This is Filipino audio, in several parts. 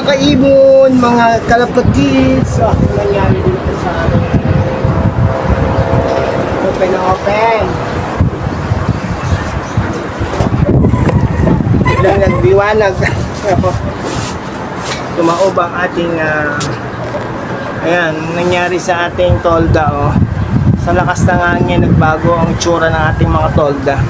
mga kaibon, mga kalapatids, so ano nangyari dito sa amin? Open na open. Biglang nagbiwanag. Tumaob ang ating, ah, ayan, nangyari sa ating tolda, oh. Sa lakas ng hangin, nagbago ang tsura ng ating mga tolda.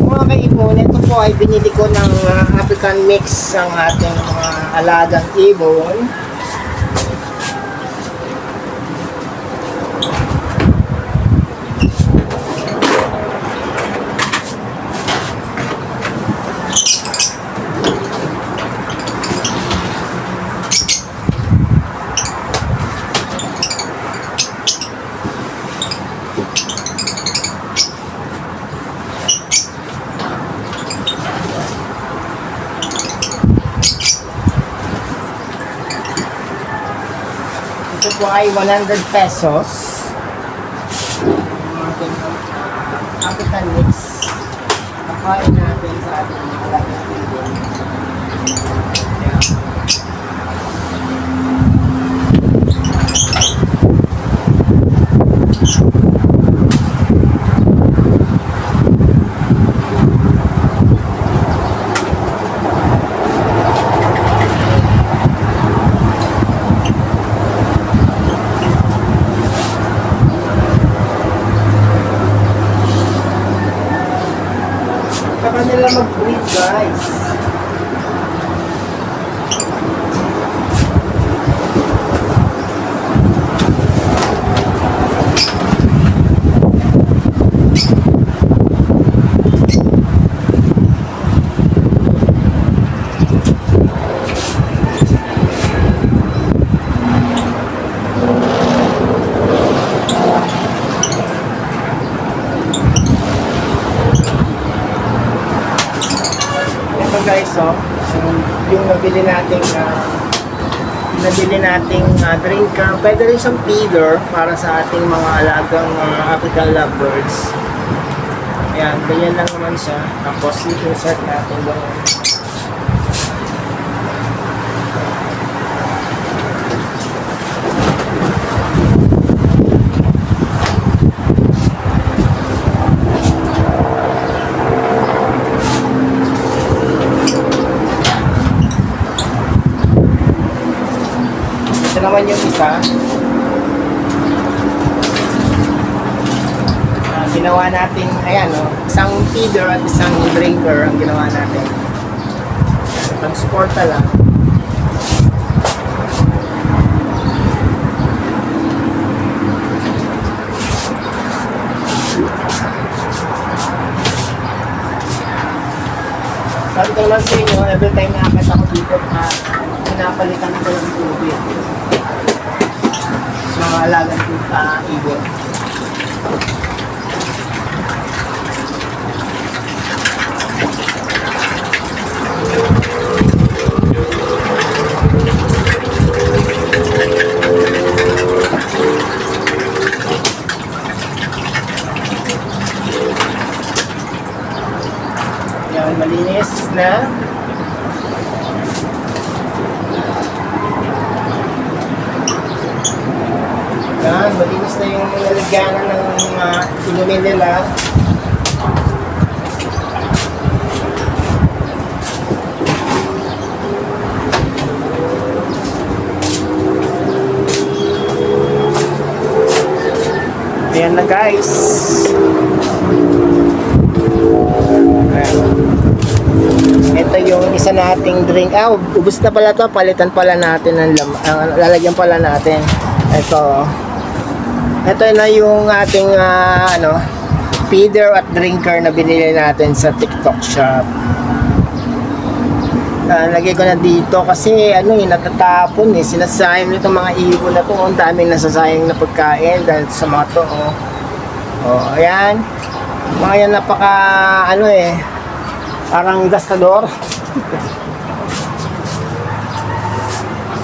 Mga kaibon, ito po ay binili ko ng uh, African mix ang ating mga alagang ibon. Po ay 100 pesos. Ang ating mix. Kakain natin sa ating guys. Yung nabili nating uh, nabili nating uh, drinker. Pwede rin siyang feeder para sa ating mga alagang uh, African lovebirds. Ayan, ganyan lang naman siya. Tapos, i-insert natin yung Ito naman yung isa. Ah, ginawa natin, ayan o, isang feeder at isang drinker ang ginawa natin. Transporta lang. Sabi ko naman sa inyo, every time na akit ako dito, uh, pinapalitan ko ng tubig. Mga alagang uh, ibon. lagyanan ng mga uh, inumin nila. Ayan na guys. Ito yung isa nating drink. Ah, ubos na pala to. Palitan pala natin ang, lam ang lalagyan pala natin. Ito. Ito na yung ating ah, ano, feeder at drinker na binili natin sa TikTok shop. Ah, lagay ko na dito kasi ano eh, natatapon eh. Sinasayang nito mga ibon na to. Ang daming nasasayang na pagkain dahil sa mga to. Oh, oh ayan. Mga yan napaka ano eh. Parang gastador.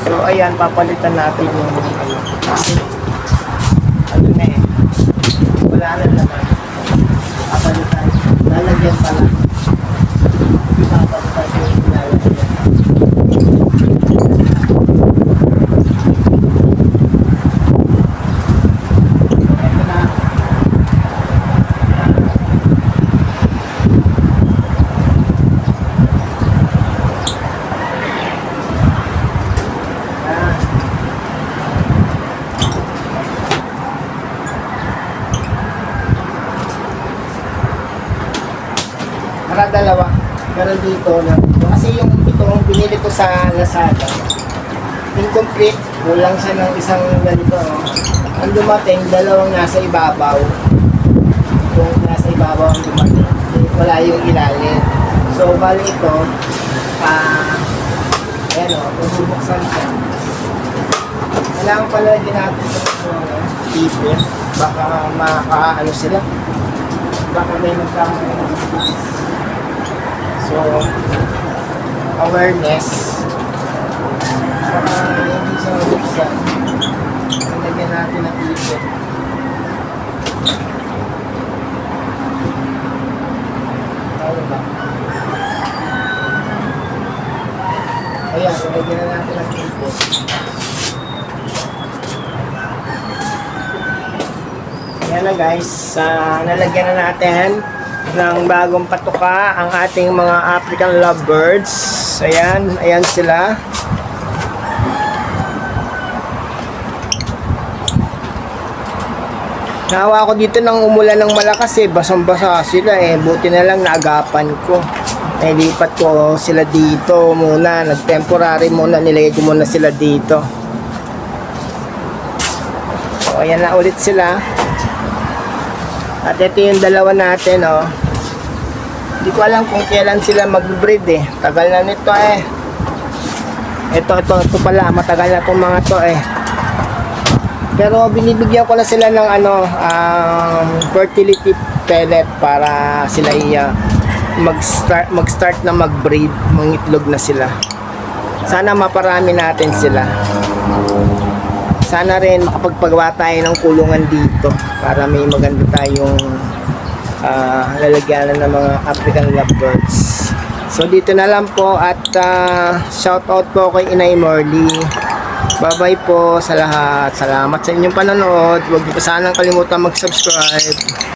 so ayan, papalitan natin yung ano na eh. Wala na naman. Papalitan. Lalagyan pala. Papalitan yung lalagyan. Ito na. Ah. Para dalawa. Pero dito na. Kasi yung itong binili ko sa Lazada. Incomplete. Kulang siya ng isang ganito. No? Ang dumating, dalawang nasa ibabaw. Yung nasa ibabaw ang dumating. Wala yung ilalim. So, bali ito, ah, ayan o, bubuksan siya. Kailangan pala natin sa mga tipo. Baka makaano sila. Baka may magkakaroon. So, awareness. Baka hindi siya mabuksan. Lagyan natin ng tipo. Tama ba? Ayan, lagyan na natin ng tipo. Yan na guys, Ah, nalagyan na natin ng bagong patuka ang ating mga African lovebirds. Ayan, ayan sila. Nahawa ko dito nang umulan ng malakas eh, basang-basa sila eh. Buti na lang naagapan ko. Eh, ko sila dito muna. Nag-temporary muna, nilagay ko muna sila dito. So, ayan na ulit sila. At ito yung dalawa natin, oh. Hindi ko alam kung kailan sila mag-breed eh. Tagal na nito eh. Ito, ito, ito pala. Matagal na itong mga to eh. Pero binibigyan ko na sila ng ano, um, fertility pellet para sila iya mag-start mag-start na mag-breed, mangitlog na sila. Sana maparami natin sila. Sana rin makapagpagawa tayo ng kulungan dito para may maganda tayong ah, lalagyanan ng mga African lovebirds. So dito na lang po at ah, shout out po kay Inay Morley. Bye-bye po sa lahat. Salamat sa inyong panonood. Huwag niyo po sanang kalimutan mag-subscribe.